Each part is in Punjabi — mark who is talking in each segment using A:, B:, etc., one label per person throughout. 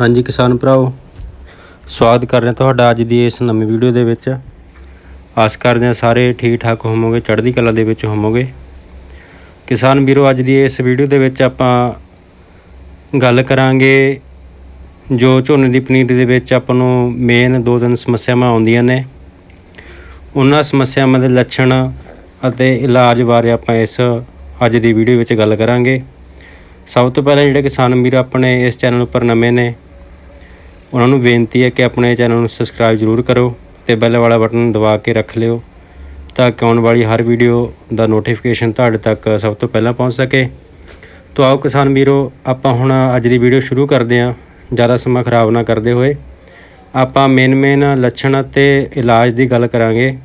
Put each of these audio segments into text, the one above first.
A: ਹਾਂਜੀ ਕਿਸਾਨ ਭਰਾਓ, ਸਵਾਗਤ ਕਰ ਰਹੇ ਤੁਹਾਡਾ ਅੱਜ ਦੀ ਇਸ ਨਵੀਂ ਵੀਡੀਓ ਦੇ ਵਿੱਚ। ਆਸ ਕਰਦੇ ਹਾਂ ਸਾਰੇ ਠੀਕ ਠਾਕ ਹੋਵੋਗੇ, ਚੜ੍ਹਦੀ ਕਲਾ ਦੇ ਵਿੱਚ ਹੋਵੋਗੇ। ਕਿਸਾਨ ਵੀਰੋ, ਅੱਜ ਦੀ ਇਸ ਵੀਡੀਓ ਦੇ ਵਿੱਚ ਆਪਾਂ ਗੱਲ ਕਰਾਂਗੇ ਜੋ ਝੋਨੇ ਦੀ ਪਨੀਰੀ ਦੇ ਵਿੱਚ ਆਪਾਂ ਨੂੰ ਮੇਨ ਦੋ ਤਿੰਨ ਸਮੱਸਿਆਵਾਂ ਆਉਂਦੀਆਂ ਨੇ। ਉਹਨਾਂ ਸਮੱਸਿਆਵਾਂ ਦੇ ਲੱਛਣ ਅਤੇ ਇਲਾਜ ਬਾਰੇ ਆਪਾਂ ਇਸ ਅੱਜ ਦੀ ਵੀਡੀਓ ਵਿੱਚ ਗੱਲ ਕਰਾਂਗੇ। ਸਭ ਤੋਂ ਪਹਿਲਾਂ ਜਿਹੜੇ ਕਿਸਾਨ ਵੀਰ ਆਪਣੇ ਇਸ ਚੈਨਲ ਉੱਪਰ ਨਵੇਂ ਨੇ ਉਹਨਾਂ ਨੂੰ ਬੇਨਤੀ ਹੈ ਕਿ ਆਪਣੇ ਚੈਨਲ ਨੂੰ ਸਬਸਕ੍ਰਾਈਬ ਜ਼ਰੂਰ ਕਰੋ ਤੇ ਬੈਲ ਵਾਲਾ ਬਟਨ ਦਬਾ ਕੇ ਰੱਖ ਲਿਓ ਤਾਂ ਕਿ ਆਉਣ ਵਾਲੀ ਹਰ ਵੀਡੀਓ ਦਾ ਨੋਟੀਫਿਕੇਸ਼ਨ ਤੁਹਾਡੇ ਤੱਕ ਸਭ ਤੋਂ ਪਹਿਲਾਂ ਪਹੁੰਚ ਸਕੇ। ਤੋ ਆਓ ਕਿਸਾਨ ਵੀਰੋ, ਆਪਾਂ ਹੁਣ ਅੱਜ ਦੀ ਵੀਡੀਓ ਸ਼ੁਰੂ ਕਰਦੇ ਹਾਂ। ਜ਼ਿਆਦਾ ਸਮਾਂ ਖਰਾਬ ਨਾ ਕਰਦੇ ਹੋਏ। ਆਪਾਂ ਮੇਨ ਮੇਨ ਲੱਛਣ ਅਤੇ ਇਲਾਜ ਦੀ ਗੱਲ ਕਰਾਂਗੇ।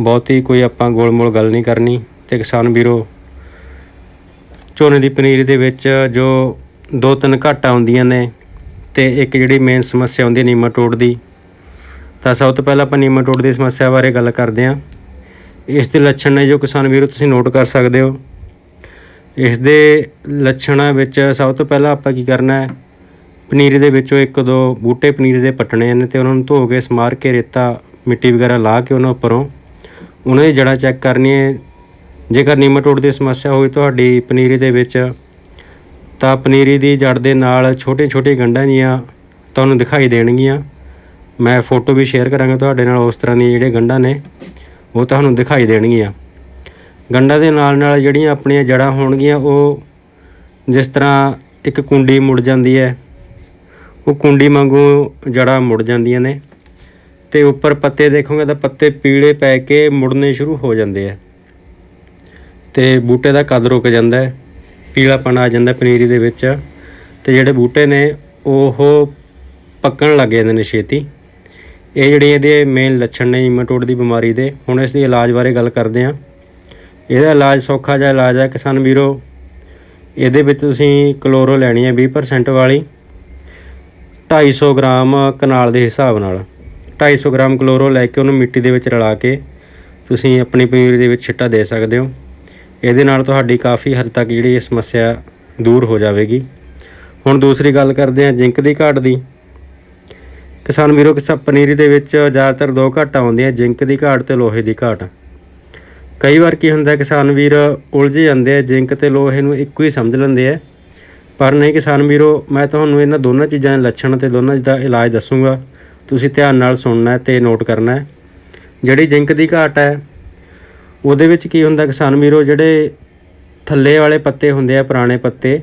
A: ਬਹੁਤੀ ਕੋਈ ਆਪਾਂ ਗੋਲ-ਮੋਲ ਗੱਲ ਨਹੀਂ ਕਰਨੀ। ਤੇ ਕਿਸਾਨ ਵੀਰੋ, ਝੋਨੇ ਦੀ ਪਨੀਰੀ ਦੇ ਵਿੱਚ ਜੋ ਦੋ ਤਿੰਨ ਘਾਟਾਂ ਆਉਂਦੀਆਂ ਨੇ ਤੇ ਇੱਕ ਜਿਹੜੀ ਮੇਨ ਸਮੱਸਿਆ ਹੁੰਦੀ ਹੈ ਨੀਮਾਟੋਡ ਦੀ, ਤਾਂ ਸਭ ਤੋਂ ਪਹਿਲਾਂ ਆਪਾਂ ਨੀਮਾਟੋਡ ਦੀ ਸਮੱਸਿਆ ਬਾਰੇ ਗੱਲ ਕਰਦੇ ਹਾਂ। ਇਸ ਦੇ ਲੱਛਣ ਨੇ ਜੋ ਕਿਸਾਨ ਵੀਰੋ ਤੁਸੀਂ ਨੋਟ ਕਰ ਸਕਦੇ ਹੋ। ਇਸ ਦੇ ਲੱਛਣਾਂ ਵਿੱਚ ਸਭ ਤੋਂ ਪਹਿਲਾਂ ਆਪਾਂ ਕੀ ਕਰਨਾ ਹੈ, ਪਨੀਰੀ ਦੇ ਵਿੱਚੋਂ ਇੱਕ ਦੋ ਬੂਟੇ ਪਨੀਰੀ ਦੇ ਪੱਟਣੇ ਨੇ ਤੇ ਉਹਨਾਂ ਨੂੰ ਧੋ ਕੇ ਸਮਾਰ ਕੇ ਰੇਤਾ, ਮਿੱਟੀ ਵਗੈਰਾ ਲਾ ਕੇ ਉਹਨਾਂ ਉੱਪਰੋਂ ਉਹਨਾਂ ਦੀ ਜੜ੍ਹਾਂ ਚੈੱਕ ਕਰਨੀ ਹੈ। ਜੇਕਰ ਨੀਮਾਟੋਡ ਦੀ ਸਮੱਸਿਆ ਹੋਈ, ਤੁਹਾਡੀ ਪਨੀਰੀ ਦੇ ਵਿੱਚ ਤਾਂ ਪਨੀਰੀ ਦੀ ਜੜ ਦੇ ਨਾਲ ਛੋਟੇ ਛੋਟੇ ਗੰਢਾਂ ਜੀਆਂ ਤੁਹਾਨੂੰ ਦਿਖਾਈ ਦੇਣਗੀਆਂ। ਮੈਂ ਫੋਟੋ ਵੀ ਸ਼ੇਅਰ ਕਰਾਂਗਾ ਤੁਹਾਡੇ ਨਾਲ ਉਸ ਤਰ੍ਹਾਂ ਦੀਆਂ ਜਿਹੜੇ ਗੰਢਾਂ ਨੇ, ਉਹ ਤੁਹਾਨੂੰ ਦਿਖਾਈ ਦੇਣਗੀਆਂ। ਗੰਢਾਂ ਦੇ ਨਾਲ ਨਾਲ ਜਿਹੜੀਆਂ ਆਪਣੀਆਂ ਜੜ੍ਹਾਂ ਹੋਣਗੀਆਂ, ਉਹ ਜਿਸ ਤਰ੍ਹਾਂ ਇੱਕ ਕੁੰਡੀ ਮੁੜ ਜਾਂਦੀ ਹੈ, ਉਹ ਕੁੰਡੀ ਵਾਂਗੂ ਜੜ੍ਹਾਂ ਮੁੜ ਜਾਂਦੀਆਂ ਨੇ ਤੇ ਉੱਪਰ ਪੱਤੇ ਦੇਖੋਗੇ ਤਾਂ ਪੱਤੇ ਪੀਲੇ ਪੈ ਕੇ ਮੁੜਨੇ ਸ਼ੁਰੂ ਹੋ ਜਾਂਦੇ ਆ ਤੇ ਬੂਟੇ ਦਾ ਕੱਦ ਰੁਕ ਜਾਂਦਾ ਹੈ? ਪੀਲਾਪਣ ਆ ਜਾਂਦਾ ਪਨੀਰੀ ਦੇ ਵਿੱਚ। ਤੇ ਜਿਹੜੇ ਬੂਟੇ ਨੇ, ਉਹ ਪੱਕਣ ਲੱਗ ਜਾਂਦੇ ਨੇ ਛੇਤੀ। ਇਹ ਜਿਹੜੇ ਇਹਦੇ ਮੇਨ ਲੱਛਣ ਨੇ ਈਮਾਟੋਡ ਦੀ ਬਿਮਾਰੀ ਦੇ। ਹੁਣ ਇਸ ਦੇ ਇਲਾਜ ਬਾਰੇ ਗੱਲ ਕਰਦੇ ਹਾਂ। ਇਹਦਾ ਇਲਾਜ ਸੌਖਾ ਜਿਹਾ ਇਲਾਜ ਹੈ ਕਿਸਾਨ ਵੀਰੋ। ਇਹਦੇ ਵਿੱਚ ਤੁਸੀਂ ਕਲੋਰੋ ਲੈਣੀ ਹੈ 20% ਵਾਲੀ। 250 ਗ੍ਰਾਮ ਕਨਾਲ ਦੇ ਹਿਸਾਬ ਨਾਲ। 250 ਗ੍ਰਾਮ ਕਲੋਰੋ ਲੈ ਕੇ ਉਹਨੂੰ ਮਿੱਟੀ ਦੇ ਵਿੱਚ ਰਲਾ ਕੇ ਤੁਸੀਂ ਆਪਣੀ ਪਨੀਰੀ ਦੇ ਵਿੱਚ ਛਿੱਟਾ ਦੇ ਸਕਦੇ ਹੋ। ਇਹਦੇ ਨਾਲ ਤੁਹਾਡੀ ਕਾਫੀ ਹੱਦ ਤੱਕ ਜਿਹੜੀ ਇਹ ਸਮੱਸਿਆ ਦੂਰ ਹੋ ਜਾਵੇਗੀ। ਹੁਣ ਦੂਸਰੀ ਗੱਲ ਕਰਦੇ ਹਾਂ ਜ਼ਿੰਕ ਦੀ ਘਾਟ ਦੀ। ਕਿਸਾਨ ਵੀਰੋ, ਕਿਸਾ ਪਨੀਰੀ ਦੇ ਵਿੱਚ ਜ਼ਿਆਦਾਤਰ ਦੋ ਘਾਟਾਂ ਆਉਂਦੀਆਂ ਜ਼ਿੰਕ ਦੀ ਘਾਟ ਤੇ ਲੋਹੇ ਦੀ ਘਾਟ। ਕਈ ਵਾਰ ਕੀ ਹੁੰਦਾ, ਕਿਸਾਨ ਵੀਰ ਉਲਝ ਜਾਂਦੇ ਆ, ਜ਼ਿੰਕ ਤੇ ਲੋਹੇ ਨੂੰ ਇੱਕੋ ਹੀ ਸਮਝ ਲੈਂਦੇ ਆ। ਪਰ ਨਹੀਂ ਕਿਸਾਨ ਵੀਰੋ, ਮੈਂ ਤੁਹਾਨੂੰ ਇਹਨਾਂ ਦੋਨਾਂ ਚੀਜ਼ਾਂ ਦੇ ਲੱਛਣ ਤੇ ਦੋਨਾਂ ਦਾ ਇਲਾਜ ਦੱਸੂਗਾ। ਤੁਸੀਂ ਧਿਆਨ ਨਾਲ ਸੁਣਨਾ ਹੈ ਤੇ ਨੋਟ ਕਰਨਾ। ਹੈ ਜਿਹੜੀ ਜ਼ਿੰਕ ਦੀ ਘਾਟ ਹੈ ਉਹਦੇ ਵਿੱਚ ਕੀ ਹੁੰਦਾ, ਕਿਸਾਨ ਵੀਰੋ, ਜਿਹੜੇ ਥੱਲੇ ਵਾਲੇ ਪੱਤੇ ਹੁੰਦੇ ਆ, ਪੁਰਾਣੇ ਪੱਤੇ,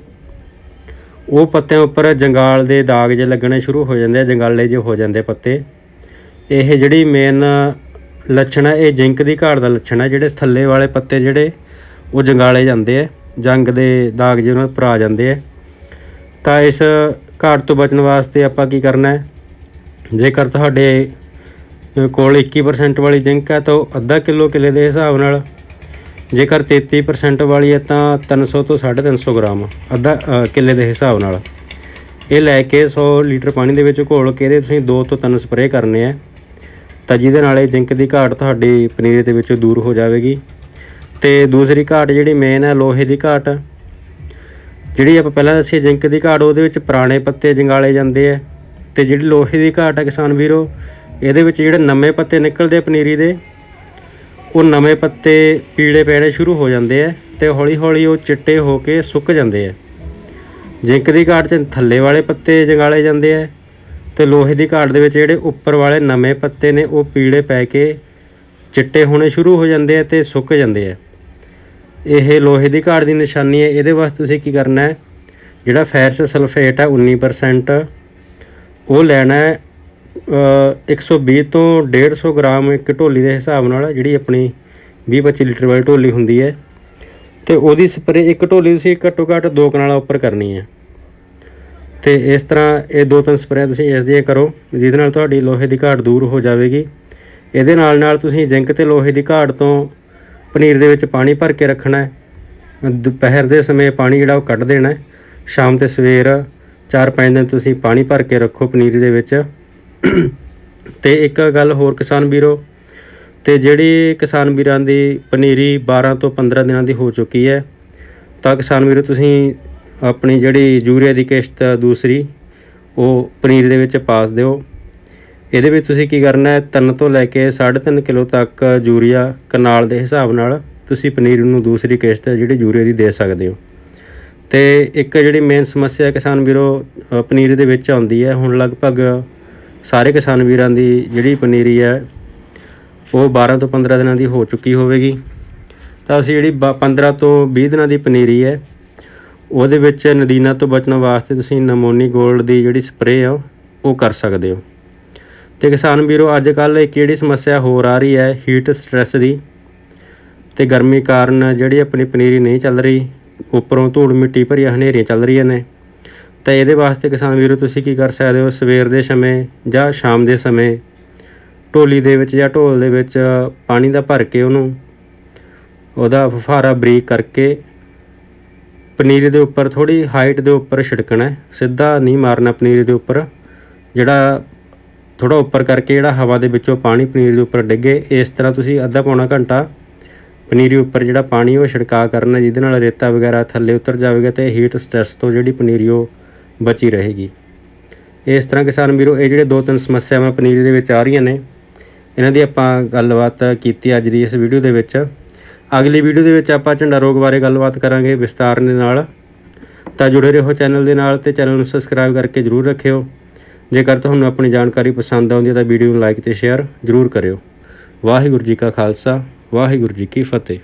A: ਉਹ ਪੱਤਿਆਂ ਉੱਪਰ ਜੰਗਾਲ ਦੇ ਦਾਗ ਜੇ ਲੱਗਣੇ ਸ਼ੁਰੂ ਹੋ ਜਾਂਦੇ ਆ, ਜੰਗਾਲੇ ਜੇ ਹੋ ਜਾਂਦੇ ਪੱਤੇ। ਇਹ ਜਿਹੜੀ ਮੇਨ ਲੱਛਣ ਹੈ ਇਹ ਜ਼ਿੰਕ ਦੀ ਘਾਟ ਦਾ ਲੱਛਣ ਹੈ ਜਿਹੜੇ ਥੱਲੇ ਵਾਲੇ ਪੱਤੇ ਜਿਹੜੇ, ਉਹ ਜੰਗਾਲੇ ਜਾਂਦੇ ਆ, ਜੰਗ ਦੇ ਦਾਗ ਜਿਹੇ ਉਹਨਾਂ ਉੱਪਰ ਆ ਜਾਂਦੇ ਆ। ਤਾਂ ਇਸ ਘਾਟ ਤੋਂ ਬਚਣ ਵਾਸਤੇ ਆਪਾਂ ਕੀ ਕਰਨਾ ਹੈ? ਜੇਕਰ ਤੁਹਾਡੇ ਕੋਲ 21% ਵਾਲੀ ਜ਼ਿੰਕ ਹੈ ਤਾਂ ਉਹ ਅੱਧਾ ਕਿਲੋ ਕਿਲੇ ਦੇ ਹਿਸਾਬ ਨਾਲ ਜੇਕਰ 33% ਵਾਲੀ ਹੈ ਤਾਂ 300 ਤੋਂ 350 ਗ੍ਰਾਮ ਅੱਧਾ ਅ, ਕਿੱਲੇ ਦੇ ਹਿਸਾਬ ਨਾਲ। ਇਹ ਲੈ ਕੇ 100 ਲੀਟਰ ਪਾਣੀ ਦੇ ਵਿੱਚ ਘੋਲ ਕੇ ਇਹਦੇ ਤੁਸੀਂ 2 ਤੋਂ 3 ਸਪਰੇਅ ਕਰਨੇ ਆ। ਤਾਂ ਜਿਹਦੇ ਨਾਲ ਇਹ ਜ਼ਿੰਕ ਦੀ ਘਾਟ ਤੁਹਾਡੀ ਪਨੀਰੀ ਦੇ ਵਿੱਚੋਂ ਦੂਰ ਹੋ ਜਾਵੇਗੀ। ਤੇ ਦੂਸਰੀ ਘਾਟ ਜਿਹੜੀ ਮੇਨ ਹੈ ਲੋਹੇ ਦੀ ਘਾਟ ਜਿਹੜੀ ਆਪਾਂ ਪਹਿਲਾਂ ਦੱਸੀ ਜ਼ਿੰਕ ਦੀ ਘਾਟ ਉਹਦੇ ਵਿੱਚ ਪੁਰਾਣੇ ਪੱਤੇ ਜੰਗਾਲੇ ਜਾਂਦੇ ਆ। ਤੇ ਜਿਹੜੀ ਲੋਹੇ ਦੀ ਘਾਟ ਹੈ ਕਿਸਾਨ ਵੀਰੋ ਇਹਦੇ ਵਿੱਚ ਜਿਹੜੇ ਨਵੇਂ ਪੱਤੇ ਨਿਕਲਦੇ ਪਨੀਰੀ ਦੇ, ਉਹ ਨਵੇਂ ਪੱਤੇ ਪੀਲੇ ਪੈਣੇ ਸ਼ੁਰੂ ਹੋ ਜਾਂਦੇ ਆ ਤੇ ਹੌਲੀ ਹੌਲੀ ਉਹ ਚਿੱਟੇ ਹੋ ਕੇ ਸੁੱਕ ਜਾਂਦੇ ਆ। ਜ਼ਿੰਕ ਦੀ ਘਾਟ 'ਚ ਥੱਲੇ ਵਾਲੇ ਪੱਤੇ ਜੰਗਾਲੇ ਜਾਂਦੇ ਆ ਤੇ ਲੋਹੇ ਦੀ ਘਾਟ ਦੇ ਵਿੱਚ ਜਿਹੜੇ ਉੱਪਰ ਵਾਲੇ ਨਵੇਂ ਪੱਤੇ ਨੇ, ਉਹ ਪੀਲੇ ਪੈ ਕੇ ਚਿੱਟੇ ਹੋਣੇ ਸ਼ੁਰੂ ਹੋ ਜਾਂਦੇ ਆ ਤੇ ਸੁੱਕ ਜਾਂਦੇ ਆ। ਇਹ ਲੋਹੇ ਦੀ ਘਾਟ ਦੀ ਨਿਸ਼ਾਨੀ ਹੈ। ਇਹਦੇ ਵਾਸਤੇ ਤੁਸੀਂ ਕੀ ਕਰਨਾ ਹੈ? ਜਿਹੜਾ ਫੈਰਸ ਸਲਫੇਟ ਹੈ 19% ਉਹ ਲੈਣਾ ਹੈ 120 ਤੋਂ 150 ਗ੍ਰਾਮ ਇੱਕ ਢੋਲੀ ਦੇ ਹਿਸਾਬ ਨਾਲ ਜਿਹੜੀ ਆਪਣੀ 20-25 ਲੀਟਰ ਵਾਲੀ ਢੋਲੀ ਹੁੰਦੀ ਹੈ ਤੇ ਉਹਦੀ ਸਪਰੇ ਇੱਕ ਢੋਲੀ ਤੁਸੀਂ ਘੱਟੋ ਘੱਟ ਦੋ ਕਨਾਲਾਂ ਉੱਪਰ ਕਰਨੀ ਹੈ। ਤੇ ਇਸ ਤਰ੍ਹਾਂ ਇਹ ਦੋ ਤਿੰਨ ਸਪਰੇਅ ਤੁਸੀਂ ਇਸ ਦੀਆਂ ਕਰੋ, ਜਿਹਦੇ ਨਾਲ ਤੁਹਾਡੀ ਲੋਹੇ ਦੀ ਘਾਟ ਦੂਰ ਹੋ ਜਾਵੇਗੀ। ਇਹਦੇ ਨਾਲ ਨਾਲ ਤੁਸੀਂ ਜ਼ਿੰਕ ਤੇ ਲੋਹੇ ਦੀ ਘਾਟ ਤੋਂ ਪਨੀਰ ਦੇ ਵਿੱਚ ਪਾਣੀ ਭਰ ਕੇ ਰੱਖਣਾ ਹੈ। ਦੁਪਹਿਰ ਦੇ ਸਮੇਂ ਪਾਣੀ ਜਿਹੜਾ ਉਹ ਕੱਢ ਦੇਣਾ ਸ਼ਾਮ ਤੇ ਸਵੇਰ 4-5 ਦਿਨ ਤੁਸੀਂ ਪਾਣੀ ਭਰ ਕੇ ਰੱਖੋ ਪਨੀਰ ਦੇ ਵਿੱਚ। ਤੇ ਇੱਕ ਗੱਲ ਹੋਰ ਕਿਸਾਨ ਵੀਰੋ, ਤੇ ਜਿਹੜੀ ਕਿਸਾਨ ਵੀਰਾਂ ਦੀ ਪਨੀਰੀ 12 ਤੋਂ 15 ਦਿਨਾਂ ਦੀ ਹੋ ਚੁੱਕੀ ਹੈ, ਤਾਂ ਕਿਸਾਨ ਵੀਰੋ ਤੁਸੀਂ ਆਪਣੀ ਜਿਹੜੀ ਯੂਰੀਆ ਦੀ ਕਿਸ਼ਤ ਦੂਸਰੀ, ਉਹ ਪਨੀਰ ਦੇ ਵਿੱਚ ਪਾਸ ਦਿਓ। ਇਹਦੇ ਵਿੱਚ ਤੁਸੀਂ ਕੀ ਕਰਨਾ ਹੈ 3 ਤੋਂ ਲੈ ਕੇ 3.5 ਕਿਲੋ ਤੱਕ ਯੂਰੀਆ ਕਨਾਲ ਦੇ ਹਿਸਾਬ ਨਾਲ ਤੁਸੀਂ ਪਨੀਰ ਨੂੰ ਦੂਸਰੀ ਕਿਸ਼ਤ ਜਿਹੜੀ ਯੂਰੀਆ ਦੀ ਦੇ ਸਕਦੇ ਹੋ। ਤੇ ਇੱਕ ਜਿਹੜੀ ਮੇਨ ਸਮੱਸਿਆ ਕਿਸਾਨ ਵੀਰੋ ਪਨੀਰ ਦੇ ਵਿੱਚ ਆਉਂਦੀ ਹੈ, ਹੁਣ ਲਗਭਗ ਸਾਰੇ ਕਿਸਾਨ ਵੀਰਾਂ ਦੀ ਜਿਹੜੀ ਪਨੀਰੀ ਹੈ, ਉਹ 12 ਤੋਂ 15 ਦਿਨਾਂ ਦੀ ਹੋ ਚੁੱਕੀ ਹੋਵੇਗੀ। ਤਾਂ ਅਸੀਂ ਜਿਹੜੀ ਬ- 15 ਤੋਂ 20 ਦਿਨਾਂ ਦੀ ਪਨੀਰੀ ਹੈ, ਉਹਦੇ ਵਿੱਚ ਨਦੀਨਾ ਤੋਂ ਬਚਣ ਵਾਸਤੇ ਤੁਸੀਂ ਨਮੋਨੀ ਗੋਲਡ ਦੀ ਜਿਹੜੀ ਸਪਰੇਅ ਆ ਉਹ ਕਰ ਸਕਦੇ ਹੋ। ਤੇ ਕਿਸਾਨ ਵੀਰੋ ਅੱਜ ਕੱਲ੍ਹ ਇੱਕ ਜਿਹੜੀ ਸਮੱਸਿਆ ਹੋਰ ਆ ਰਹੀ ਹੈ ਹੀਟ ਸਟ੍ਰੈਸ ਦੀ। ਤੇ ਗਰਮੀ ਕਾਰਨ ਜਿਹੜੀ ਆਪਣੀ ਪਨੀਰੀ ਨਹੀਂ ਚੱਲ ਰਹੀ, ਉੱਪਰੋਂ ਧੂੜ ਮਿੱਟੀ ਭਰੀਆਂ ਹਨੇਰੀਆਂ ਚੱਲ ਰਹੀਆਂ ਨੇ। ਤਾਂ ਇਹਦੇ ਵਾਸਤੇ ਕਿਸਾਨ ਵੀਰੋ, ਤੁਸੀਂ ਕੀ ਕਰ ਸਕਦੇ ਹੋ? ਸਵੇਰ ਦੇ ਸਮੇਂ ਜਾਂ ਸ਼ਾਮ ਦੇ ਸਮੇਂ ਢੋਲੀ ਦੇ ਵਿੱਚ ਜਾਂ ਢੋਲ ਦੇ ਵਿੱਚ ਪਾਣੀ ਦਾ ਭਰ ਕੇ ਉਹਨੂੰ ਉਹਦਾ ਫੁਹਾਰਾ ਬਰੀਕ ਕਰਕੇ ਪਨੀਰ ਦੇ ਉੱਪਰ ਥੋੜੀ ਹਾਈਟ ਦੇ ਉੱਪਰ ਛਿੜਕਣਾ ਸਿੱਧਾ ਨਹੀਂ ਮਾਰਨਾ ਪਨੀਰ ਦੇ ਉੱਪਰ। ਜਿਹੜਾ ਥੋੜਾ ਉੱਪਰ ਕਰਕੇ ਜਿਹੜਾ ਹਵਾ ਦੇ ਵਿੱਚੋਂ ਪਾਣੀ ਪਨੀਰ ਦੇ ਉੱਪਰ ਡਿੱਗੇ, ਇਸ ਤਰ੍ਹਾਂ ਤੁਸੀਂ ਅੱਧਾ ਪੌਣਾ ਘੰਟਾ ਪਨੀਰੀ ਉੱਪਰ ਜਿਹੜਾ ਪਾਣੀ ਉਹ ਛਿੜਕਾ ਕਰਨਾ, ਜਿਹਦੇ ਨਾਲ ਰੇਤਾ ਵਗੈਰਾ ਥੱਲੇ ਉਤਰ ਜਾਵੇਗਾ ਤੇ ਹੀਟ ਸਟ੍ਰੈਸ ਤੋਂ ਜਿਹੜੀ ਪਨੀਰੀ ਉਹ ਬਚੀ ਰਹੇਗੀ। ਇਸ ਤਰ੍ਹਾਂ ਕਿਸਾਨ ਵੀਰੋ, ਇਹ ਜਿਹੜੇ ਦੋ ਤਿੰਨ ਸਮੱਸਿਆਵਾਂ ਪਨੀਰੀ ਦੇ ਵਿੱਚ ਆ ਰਹੀਆਂ ਨੇ, ਇਹਨਾਂ ਦੀ ਆਪਾਂ ਗੱਲਬਾਤ ਕੀਤੀ ਅੱਜ ਦੀ ਇਸ ਵੀਡੀਓ ਦੇ ਵਿੱਚ। ਅਗਲੀ ਵੀਡੀਓ ਦੇ ਵਿੱਚ ਆਪਾਂ ਝੰਡਾ ਰੋਗ ਬਾਰੇ ਗੱਲਬਾਤ ਕਰਾਂਗੇ ਵਿਸਤਾਰ ਦੇ ਨਾਲ। ਤਾਂ ਜੁੜੇ ਰਹੋ ਚੈਨਲ ਦੇ ਨਾਲ ਤੇ ਚੈਨਲ ਨੂੰ ਸਬਸਕ੍ਰਾਈਬ ਕਰਕੇ ਜਰੂਰ ਰੱਖਿਓ। ਜੇਕਰ ਤੁਹਾਨੂੰ ਆਪਣੀ ਜਾਣਕਾਰੀ ਪਸੰਦ ਆਉਂਦੀ ਹੈ ਤਾਂ ਵੀਡੀਓ ਨੂੰ ਲਾਈਕ ਤੇ ਸ਼ੇਅਰ ਜਰੂਰ ਕਰਿਓ। ਵਾਹਿਗੁਰੂ ਜੀ ਕਾ ਖਾਲਸਾ, ਵਾਹਿਗੁਰੂ ਜੀ ਕੀ ਫਤਿਹ।